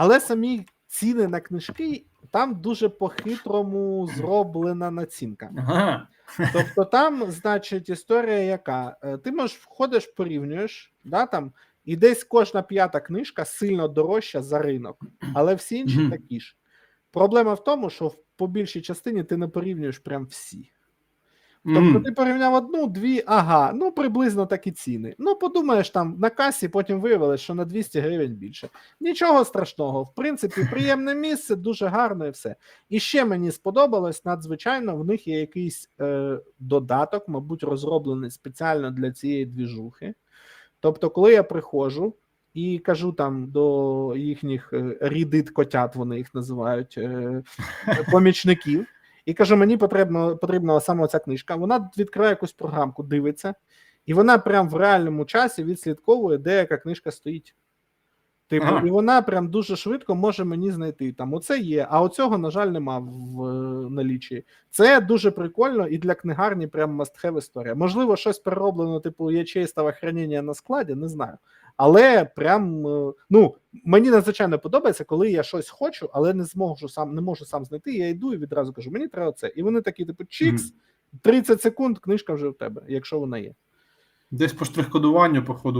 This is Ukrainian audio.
Але самі ціни на книжки там дуже по-хитрому зроблена націнка. Ага. Тобто, там, значить, історія яка? Е, Ти можеш входиш, порівнюєш, да, там, і десь кожна п'ята книжка сильно дорожча за ринок, але всі інші такі ж. Проблема в тому, що в- по більшій частині ти не порівнюєш прям всі. Тобто ти порівняв одну, дві, ага, ну приблизно такі ціни. Ну, подумаєш там на касі, потім виявилось, що на 200 гривень більше. Нічого страшного. В принципі, приємне місце, дуже гарно і все. І ще мені сподобалось, надзвичайно, в них є якийсь е, додаток, мабуть, розроблений спеціально для цієї двіжухи. Тобто, коли я приходжу і кажу там до їхніх е, рідит котят, вони їх називають е, помічників. І кажу, мені потрібно, потрібна саме ця книжка. Вона відкриває якусь програмку, дивиться, і вона прям в реальному часі відслідковує, де яка книжка стоїть. Типу, Ага. і вона прям дуже швидко може мені знайти. Там оце є, а оцього, на жаль, нема в е, налічі. Це дуже прикольно і для книгарні прям must have історія. Можливо, щось перероблено, типу ячейстове хранення на складі, не знаю. Але прям е, ну мені надзвичайно подобається, коли я щось хочу, але не зможу сам, не можу сам знайти. Я йду і відразу кажу: мені треба це. І вони такі, типу, чікс, 30 секунд, книжка вже в тебе, якщо вона є. Десь по штрих-кодуванню, походу,